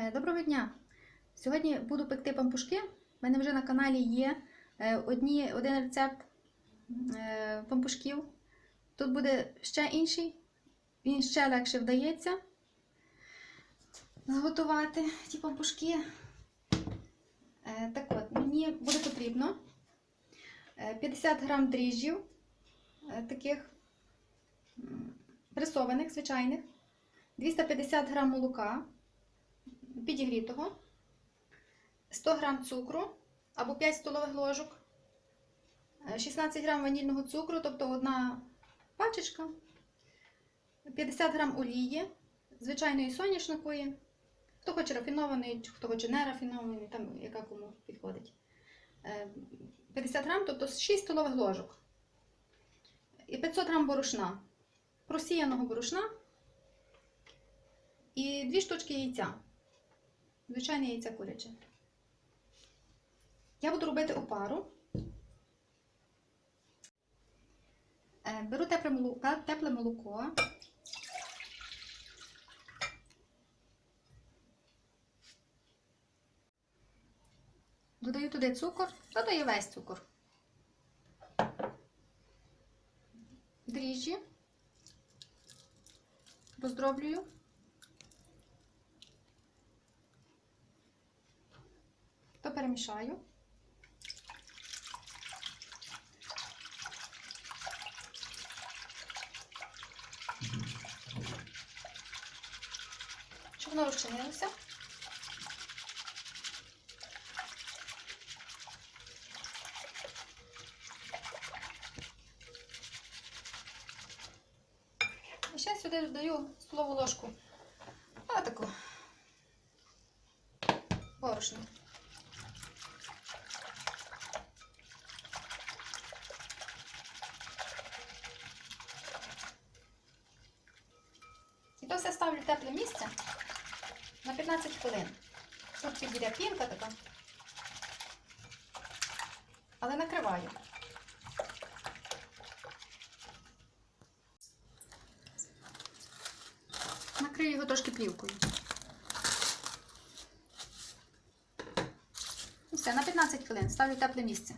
Е, Доброго дня! Сьогодні буду пекти пампушки. У мене вже на каналі є е, одні, один рецепт е, пампушків. Тут буде ще інший, він ще легше вдається зготувати ті пампушки. Так от, мені буде потрібно е, 50 грам дріжджів, таких пресованих, звичайних, 250 грам молока підігрітого, 100 г цукру або 5 столових ложок, е, 16 г ванільного цукру, тобто одна пачечка, 50 г олії, звичайної соняшникової, хто хоче рафінований, хто хоче не рафінований, там яка кому підходить. Е, 50 г, тобто 6 столових ложок. І 500 г борошна, просіяного борошна і 2 штучки яйця. Звичайне яйця куряче. Я буду робити опару. Е, Беру тепле молоко, тепле молоко. Додаю туди цукор, додаю весь цукор. Дріжджі. Роздроблюю. То перемішаю. Щоб воно розчинилося. Ще сюди додаю столову ложку. Отаку. Борошно. Ставлю в тепле місце на 15 хвилин. Тут буде пінка така. Але накриваю. Накрию його трошки плівкою. Все, на 15 хвилин ставлю в тепле місце.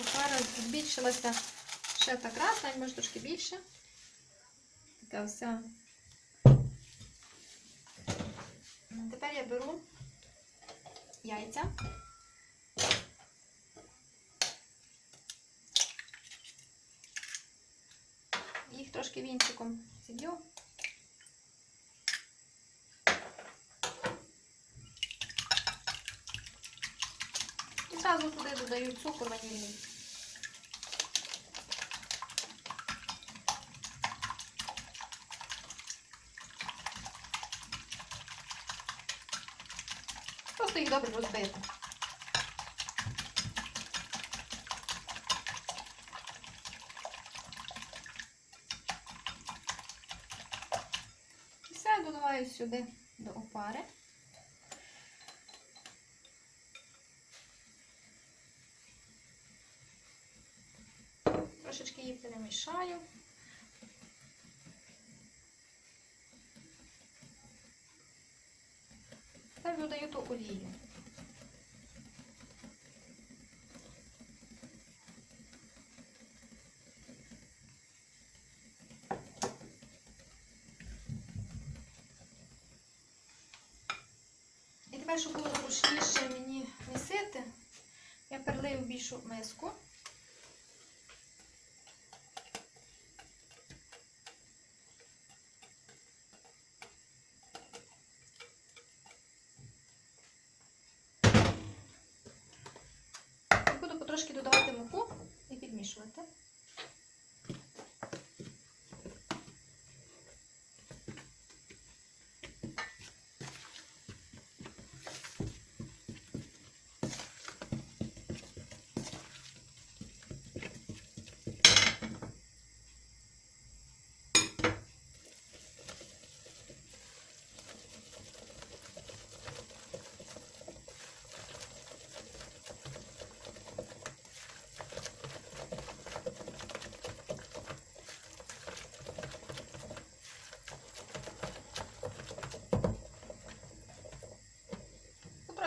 Опара збільшилася ще так раз, навіть може трошки більше. Така вся. Тепер я беру яйця. Їх трошки вінчиком зіб'ю. І зразу туди додаю цукор ванільний. Просто їх добре розбити. І все доливаю сюди до опари. Трошечки її перемішаю. Додаю. І тепер, щоб було зручніше мені місити, я перелию більшу миску.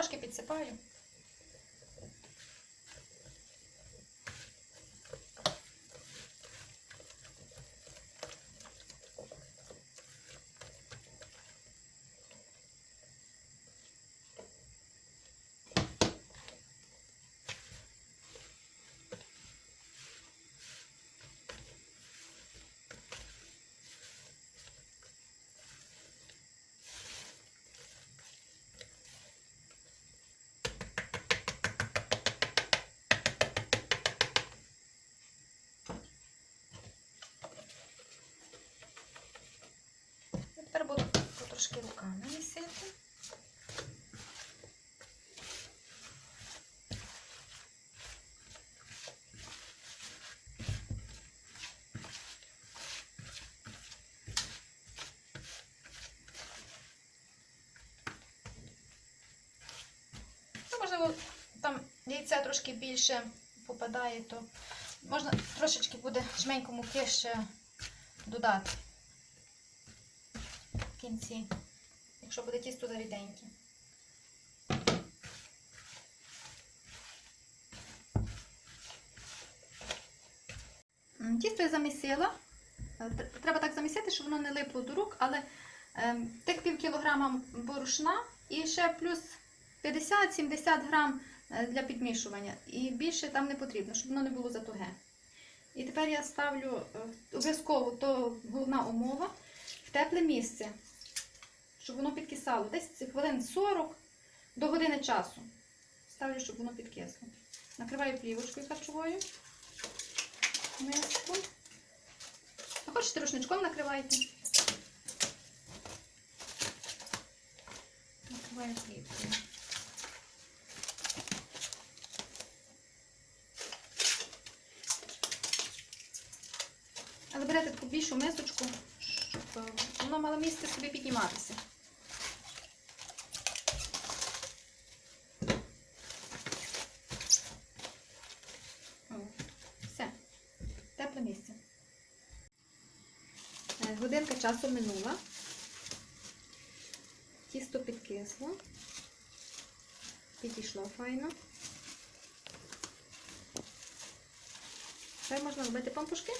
Трошки підсипаю. І Тепер буду трошки руками місити. Ну, можливо, там яйця трошки більше попадає, то можна трошечки буде жменько муки ще додати кінці, якщо буде тісто заріденьке. Тісто я замісила. Е, Треба так замісити, щоб воно не липло до рук, але ем, тих пів кілограма борошна і ще плюс 50-70 грам е, для підмішування. І більше там не потрібно, щоб воно не було затуге. І тепер я ставлю е, обов'язково, то головна умова, в тепле місце, щоб воно підкисало. Десь хвилин 40 до години часу. Ставлю, щоб воно підкисло. Накриваю плівочкою харчовою. Миску. А хочете рушничком накривайте. Накриваю плівкою. Але берете таку більшу мисочку, щоб е, воно мало місце собі підніматися. О, Все. Тепле місце. Е, Годинка часу минула. Тісто підкисло. Підійшло файно. Тепер можна робити пампушки.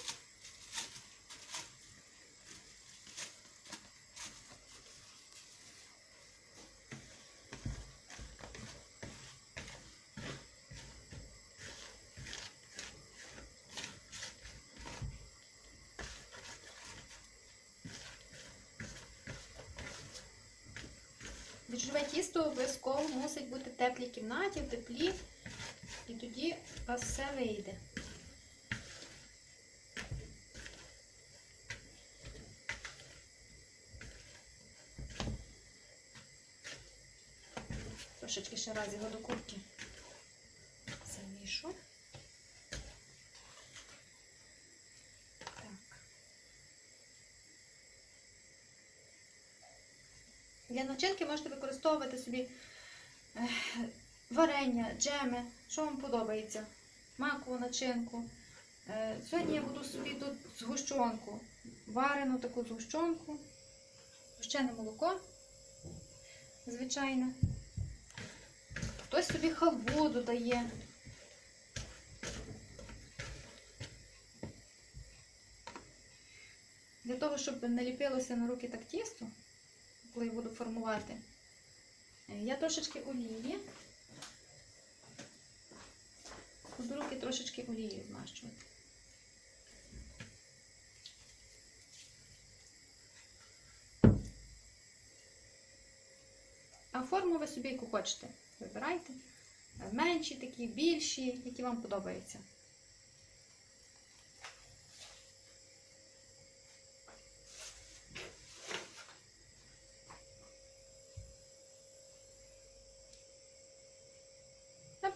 Відживе тісто обов'язково мусить бути в теплій кімнаті, в теплі, і тоді у вас все вийде. Трошечки ще раз його до кубки замішу. Начинки можете використовувати собі е, варення, джеми, що вам подобається. Макову начинку. Е, Сьогодні я буду собі тут згущенку. Варену таку згущенку. Гущене молоко. Звичайне. Хтось собі халву додає. Для того, щоб не ліпилося на руки так тісто, коли я буду формувати, е, я трошечки олії. Буду руки трошечки олією змащувати. А форму ви собі яку хочете. Вибирайте. Е, Менші такі, більші, які вам подобаються.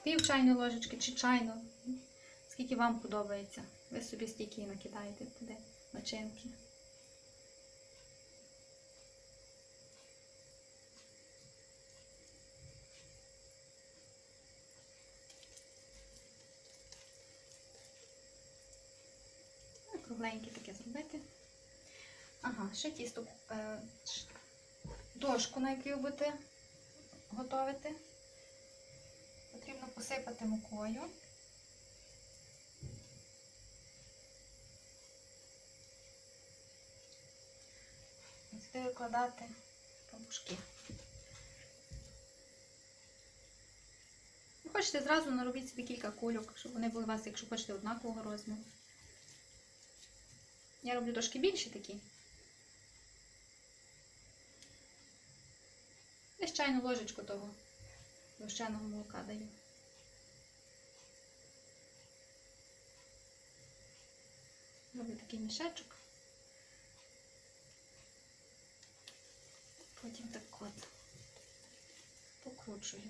Пів чайної ложечки чи чайну, скільки вам подобається. Ви собі стільки накидаєте туди начинки. Кругленьке таке зробити. Ага, ще тісто. е, Дошку, на якій будете готувати. Посипати мукою. Сюди викладати пампушки. Хочете зразу наробіть собі кілька кульок, щоб вони були у вас, якщо хочете, однакового розміру. Я роблю трошки більші такі. Десь чайну ложечку того вощаного молока даю. Роблю такий мішечок. Потім так от покручую.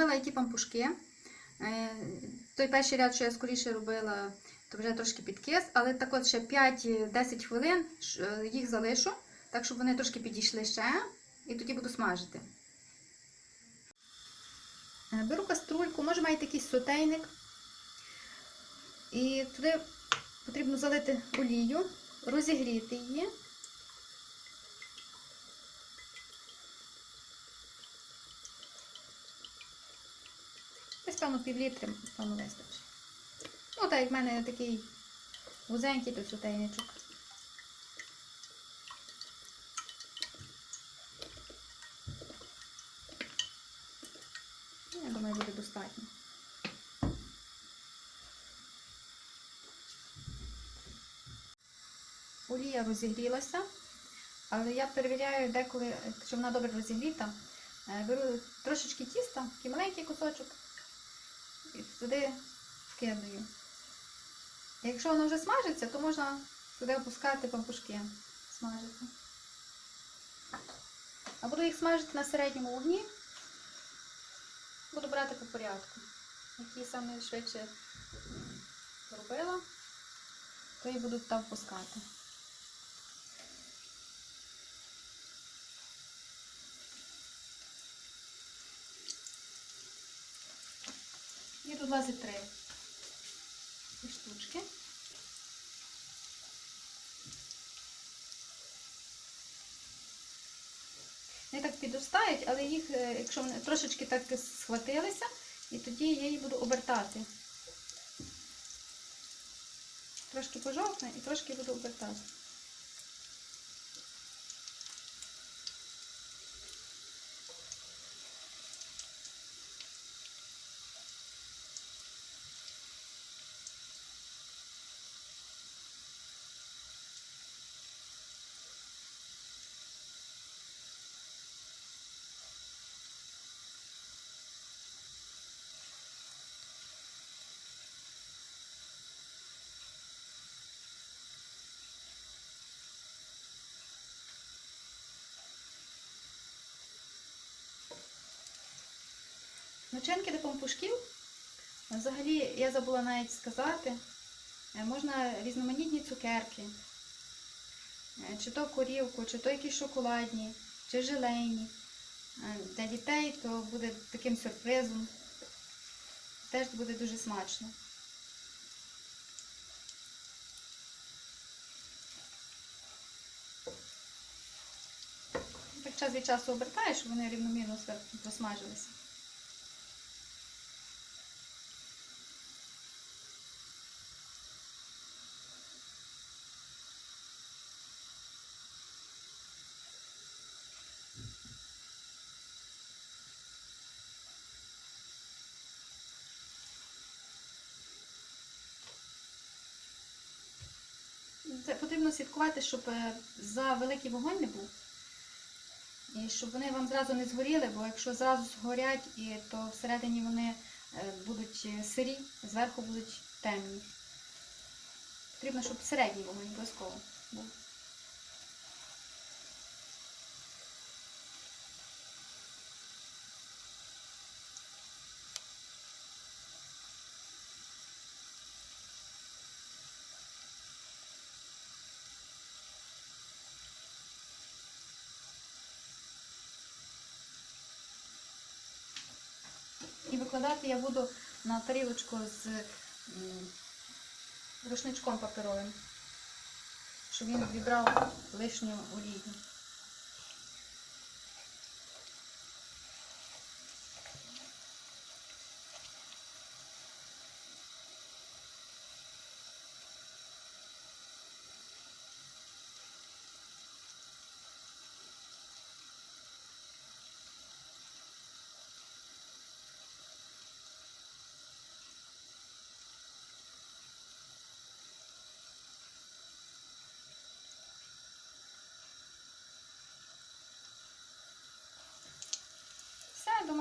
Зробила які пампушки. Е, Той перший ряд, що я скоріше робила, то вже трошки підкис, але так от ще 5-10 хвилин е, їх залишу, так щоб вони трошки підійшли ще, і тоді буду смажити. Е, Беру каструльку, може маєте якийсь сотейник. І туди потрібно залити олію, розігріти її. Десь, певно, пів літри, певно, вистачить. Ну, так як в мене такий вузенький то сотейничок. Ну, Я думаю, буде достатньо. Олія розігрілася, але я перевіряю деколи, що вона добре розігріта. Е, Беру трошечки тіста, такий маленький кусочок, і туди вкидаю. Якщо воно вже смажиться, то можна туди опускати пампушки смажити. А буду їх смажити на середньому вогні. Буду брати по порядку. Які саме швидше робила, то і буду там впускати. Влазить три штучки. Вони так підростають, але їх, е, якщо вони трошечки так схватилися, і тоді я її буду обертати. Трошки пожовкне і трошки буду обертати. Начинки до пампушків. Взагалі, я забула навіть сказати, е, можна різноманітні цукерки, Е, чи то корівку, чи то якісь шоколадні, чи желейні. Е, Для дітей то буде таким сюрпризом. Теж буде дуже смачно. Так час від часу обертаєш, щоб вони рівномірно просмажилися. Потрібно слідкувати, щоб е, за великий вогонь не був. І щоб вони вам зразу не згоріли, бо якщо зразу згорять, то всередині вони е, будуть е, сирі, зверху будуть темні. Потрібно, щоб середній вогонь обов'язково був. І викладати я буду на тарілочку з рушничком паперовим, щоб він відбрав лишню олію.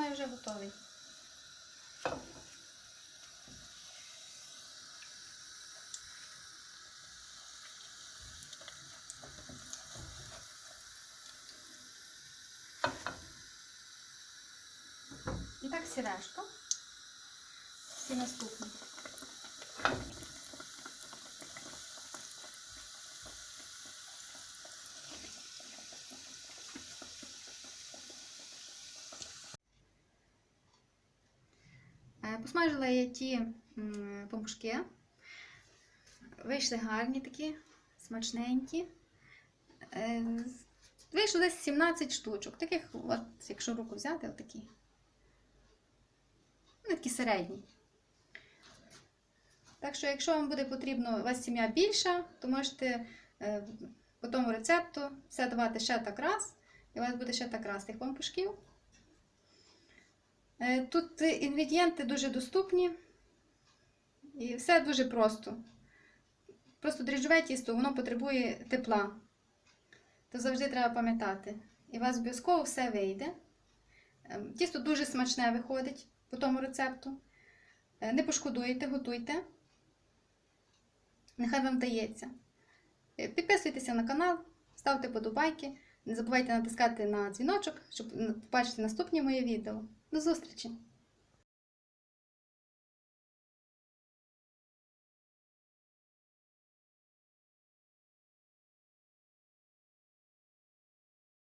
Думаю, вже готовий. І так всі решту, Всі наступні. Посмажила я ті м, пампушки. Вийшли гарні такі, смачненькі. Е, Вийшло десь 17 штучок. Таких, от, якщо руку взяти, отакі. Вони такі середні. Так що, якщо вам буде потрібно, у вас сім'я більша, то можете е, по тому рецепту все давати ще так раз, і у вас буде ще так раз тих пампушків. Е, Тут е, інгредієнти дуже доступні і все дуже просто. Просто дріжджове тісто, воно потребує тепла. То завжди треба пам'ятати. І у вас обов'язково все вийде. Ем, Тісто дуже смачне виходить по тому рецепту. Е, Не пошкодуєте, готуйте. Нехай вам вдається. Е, Підписуйтеся на канал, ставте подобайки. Не забувайте натискати на дзвіночок, щоб побачити наступні мої відео. До зустрічі!